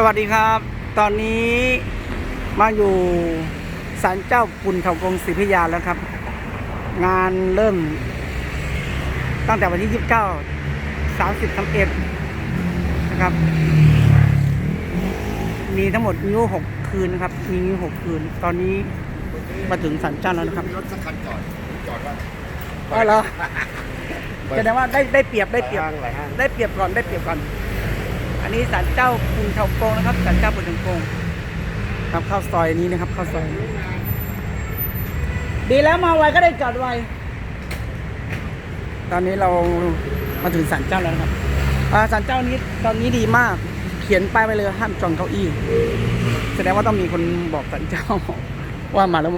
สวัสดีครับ ตอนนี้มาอยู่ศาลเจ้าปุณเถากงศรีพิยาแล้วครับ งานเริ่ม ตั้งแต่วันที่29 30 31นะครับ มีทั้งหมดนิ้วหกคืนนะครับ มีนิ้วหกคืน ตอนนี้มาถึงศาลเจ้าแล้วนะครับมีรถสักคันจอดจอดว่าอ๋อเหรอแสดงว่าได้ได้เปรียบได้เปรียบหลายห้างได้เปรียบก่อนได้เปรียบก่อน อันนี้ศาลเจ้าปุงเถากงนะครับศาลเจ้าปุงเถากงครับเข้าซอยนี้นะครับเข้าซอยดีแล้วมาไวก็ได้จอดไวตอนนี้เรามาถึงศาลเจ้าแล้วครับอ่าศาลเจ้านี้ตอนนี้ดีมาก เขียนป้ายไว้เลยห้ามจองเก้าอี้แสดงว่าต้องมีคนบอกศาลเจ้า ว่ามาแล้ว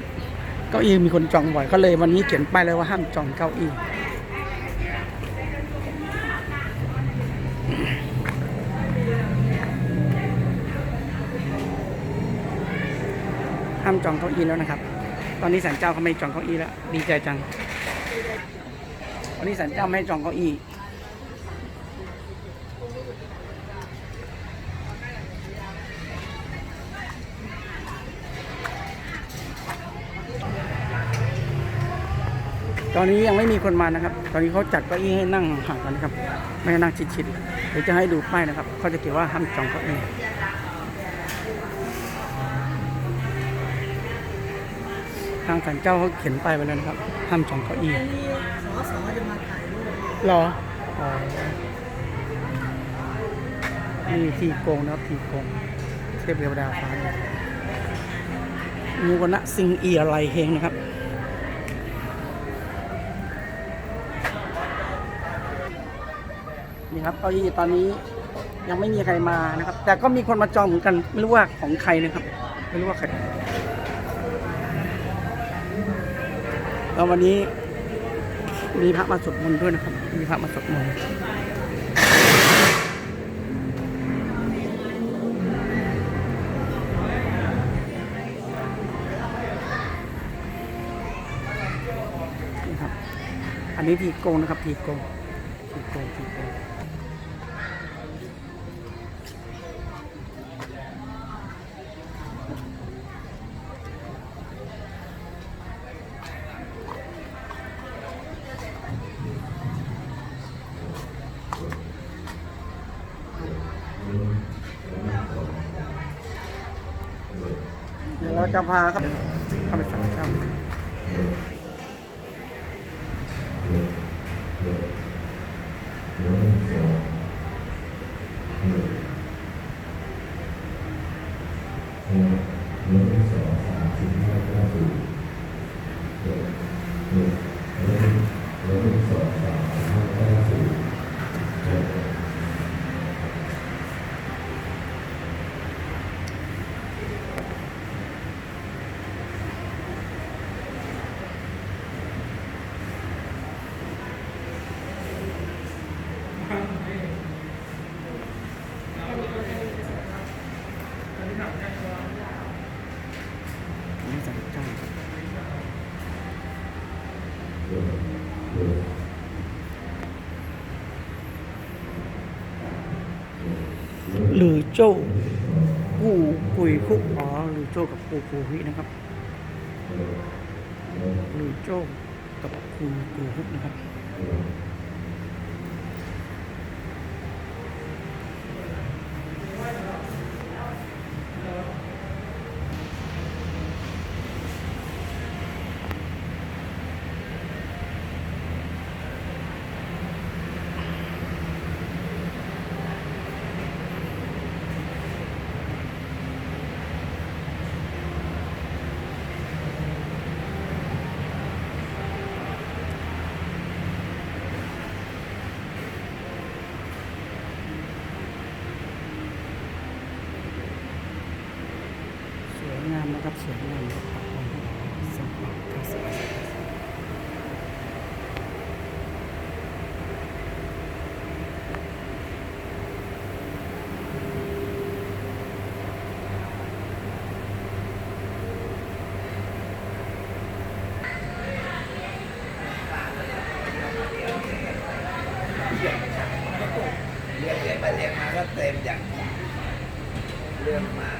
เก้าอี้มีคนจองบ่อยก็เลยวันนี้เขียนป้ายเลยว่าห้ามจองเก้าอี้ ห้ามจองเก้าอี้แล้วนะครับ ตอนนี้สันเจ้าเขาไม่จองเก้าอี้แล้วดีใจจังวันนี้สันเจ้าไม่ให้จองเก้าอี้ตอนนี้ยังไม่มีคนมานะครับ ตอนนี้เขาจัดเก้าอี้ให้นั่งห่างกันนะครับ ไม่ให้นั่งชิดๆ เดี๋ยวจะให้ดูป้ายนะครับ เขาจะเขียนว่าห้ามจองเก้าอี้างศาลเจ้าเขาเขียนป้ายไว้แล้วนะครับ ห้ามจองเก้าอี้สอสอจะมาถ่ายรูปรออ๋อนี่ทีโกงนะครับทีโกงเทพเทวดาฟ้ามูกนะสิงเอียไรเฮงนะครับนี่ครับเก้าอี้ตอนนี้ยังไม่มีใครมานะครับ แต่ก็มีคนมาจองเหมือนกัน ไม่รู้ว่าของใครนะครับ ไม่รู้ว่าใคร แล้ววันนี้มีพระมาสวดมนต์ด้วยนะครับ มีพระมาสวดมนต์อันนี้ทีโกงนะครับทีโกงทีโกงทีโกง จะพาครับเข้าไปสั่งข้าวอันนี้สั่งข้าว หรือโจ้กูกุยคุกอ๋อหรือโจ้กับกูกูฮินะครับหรือโจ้กับกูกูฮุกนะครับ รับสวยงามขององค์สมเด็จพระสัมมาสัมพุทธเรียกเรียกไปเรียกมาก็เต็มอย่างเรื่องมา